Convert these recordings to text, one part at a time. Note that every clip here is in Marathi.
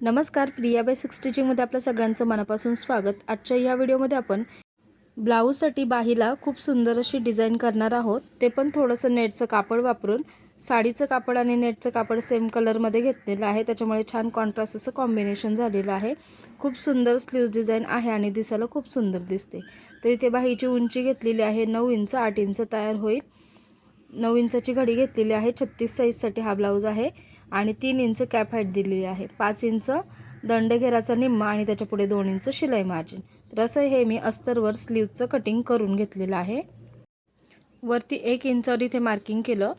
नमस्कार प्रिया बेसिक स्टिचिंगमध्ये आपलं सगळ्यांचं मनापासून स्वागत. आजच्या या व्हिडिओमध्ये आपण ब्लाऊजसाठी बाहीला खूप सुंदर अशी डिझाईन करणार आहोत. ते पण थोडंसं नेटचं कापड वापरून साडीचं कापड आणि नेटचं कापड सेम कलरमध्ये घेतलेलं आहे. त्याच्यामुळे छान कॉन्ट्रास्ट असं कॉम्बिनेशन झालेलं आहे. खूप सुंदर स्लीव डिझाईन आहे आणि दिसायला खूप सुंदर दिसते. तर इथे बाहीची उंची घेतलेली आहे नऊ इंच आठ इंच तयार होईल. नऊ इंचाची घडी घेतलेली आहे छत्तीस साईजसाठी हा ब्लाऊज आहे. आणि तीन इंच कॅप हाईट दिलेली आहे. पाच इंच दंडघेराचा निम्मा आणि त्याच्यापुढे दोन इंच शिलाई मार्जिन तर असं हे मी अस्तरवर स्लीवचं कटिंग करून घेतलेलं आहे. वरती एक इंचावर इथे मार्किंग केलं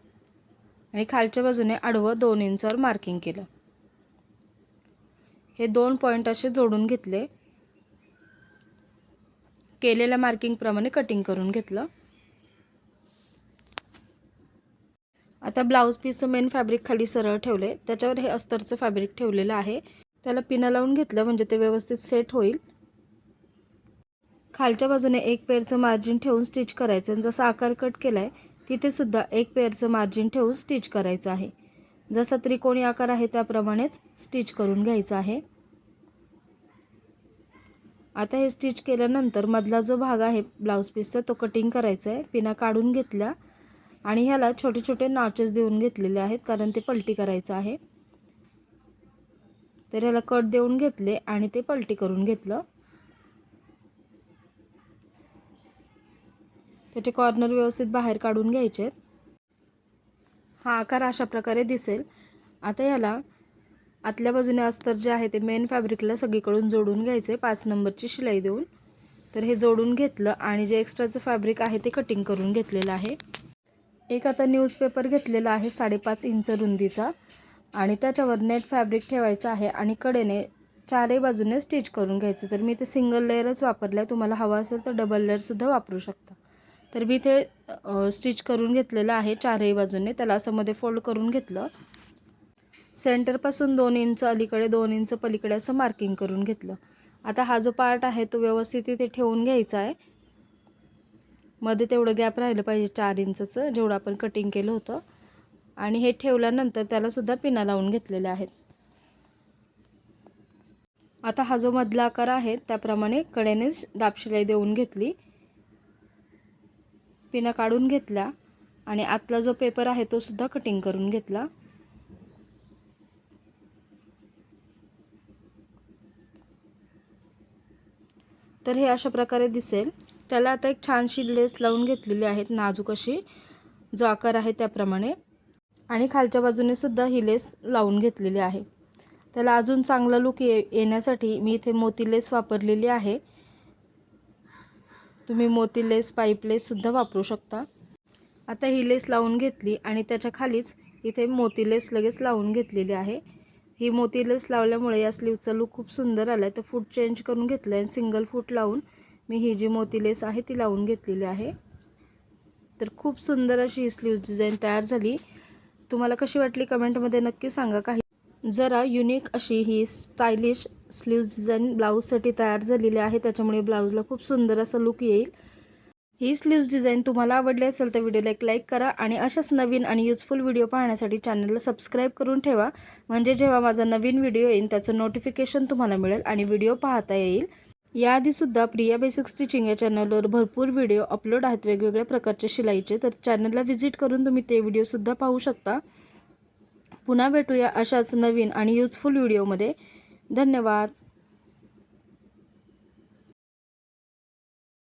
आणि खालच्या बाजूने आडवं दोन इंचावर मार्किंग केलं. हे दोन पॉईंट असे जोडून घेतले. केलेल्या मार्किंगप्रमाणे कटिंग करून घेतलं. आता ब्लाऊज पीसचं मेन फॅब्रिक खाली सरळ ठेवले त्याच्यावर हे अस्तरचं फॅब्रिक ठेवलेलं आहे. त्याला पिना लावून घेतलं म्हणजे ते व्यवस्थित सेट होईल. खालच्या बाजूने एक पेअरचं मार्जिन ठेवून स्टिच करायचं आणि जसा आकार कट केला आहे तिथेसुद्धा एक पेअरचं मार्जिन ठेवून स्टिच करायचं आहे. जसा त्रिकोणी आकार आहे त्याप्रमाणेच स्टिच करून घ्यायचं आहे. आता हे स्टिच केल्यानंतर मधला जो भाग आहे ब्लाऊज पीसचा तो कटिंग करायचा आहे पिना काढून घेतल्या आणि ह्याला छोटे छोटे नॉचेस देऊन घेतलेले आहेत कारण ते पलटी करायचं आहे. तर ह्याला कट देऊन घेतले आणि ते पलटी करून घेतलं. त्याचे कॉर्नर व्यवस्थित बाहेर काढून घ्यायचे. हा आकार अशा प्रकारे दिसेल. आता ह्याला आतल्या बाजूने अस्तर जे आहे ते मेन फॅब्रिकला सगळीकडून जोडून घ्यायचे पाच नंबरची शिलाई देऊन. तर हे जोडून घेतलं आणि जे एक्स्ट्राचं फॅब्रिक आहे ते कटिंग करून घेतलेलं आहे. एक आता न्यूजपेपर घेतलेला आहे साडेपाच इंच रुंदीचा. आणि त्याच्यावर नेट फॅब्रिक ठेवायचं आहे आणि कडेने चारही बाजूने स्टिच करून घ्यायचं. तर मी ते सिंगल लेअरच वापरलं आहे तुम्हाला हवा असेल तर डबल लेअरसुद्धा वापरू शकता. तर मी ते स्टिच करून घेतलेलं आहे चारही बाजूने. त्याला असं मध्ये फोल्ड करून घेतलं. सेंटरपासून दोन इंच अलीकडे दोन इंच पलीकडे असं मार्किंग करून घेतलं. आता हा जो पार्ट आहे तो व्यवस्थित इथे ठेवून घ्यायचा आहे. मध्ये तेवढं गॅप राहिलं पाहिजे चार इंचचं जेवढं आपण कटिंग केलं होतं. आणि हे ठेवल्यानंतर त्यालासुद्धा पिना लावून घेतलेल्या आहेत. आता हा जो मधला आकार आहे त्याप्रमाणे कडेनेच दाबशिलाई देऊन घेतली. पिना काढून घेतल्या आणि आतला जो पेपर आहे तो सुद्धा कटिंग करून घेतला. तर हे अशा प्रकारे दिसेल. त्याला आता एक छानशी लेस लावून घेतलेली आहेत नाजूक अशी. जो आकार आहे त्याप्रमाणे. आणि खालच्या बाजूने सुद्धा ही लेस लावून घेतलेली आहे. त्याला अजून चांगला लुक ये येण्यासाठी मी इथे मोती लेस वापरलेली आहे. तुम्ही मोती लेस पाईप लेससुद्धा वापरू शकता. आता ही लेस लावून घेतली आणि त्याच्या खालीच इथे मोती लेस लगेच लावून घेतलेली आहे. ही मोती लेस लावल्यामुळे या स्लीवचा लुक खूप सुंदर आला आहे तर फूट चेंज करून घेतलं आहे सिंगल फूट लावून मी ही जी मोती लेस आहे ती लावून घेतलेली आहे. तर खूप सुंदर अशी ही स्लीव्ज डिझाईन तयार झाली. तुम्हाला कशी वाटली कमेंटमध्ये नक्की सांगा. काही जरा युनिक अशी ही स्टायलिश स्लीव्ज डिझाईन ब्लाऊजसाठी तयार झालेली आहे. त्याच्यामुळे ब्लाऊजला खूप सुंदर असा लुक येईल. ही स्लीव्ज डिझाईन तुम्हाला आवडली असेल तर व्हिडिओला एक लाईक करा आणि अशाच नवीन आणि युजफुल व्हिडिओ पाहण्यासाठी चॅनलला सबस्क्राईब करून ठेवा. म्हणजे जेव्हा माझा नवीन व्हिडिओ येईल त्याचं नोटिफिकेशन तुम्हाला मिळेल आणि व्हिडिओ पाहता येईल. याआधीसुद्धा प्रिया बेसिक स्टिचिंग या चॅनलवर भरपूर व्हिडिओ अपलोड आहेत. वेगवेगळ्या प्रकारचे शिलाईचे. तर चॅनलला व्हिजिट करून तुम्ही ते व्हिडिओसुद्धा पाहू शकता. पुन्हा भेटूया अशाच नवीन आणि युजफुल व्हिडिओमध्ये धन्यवाद.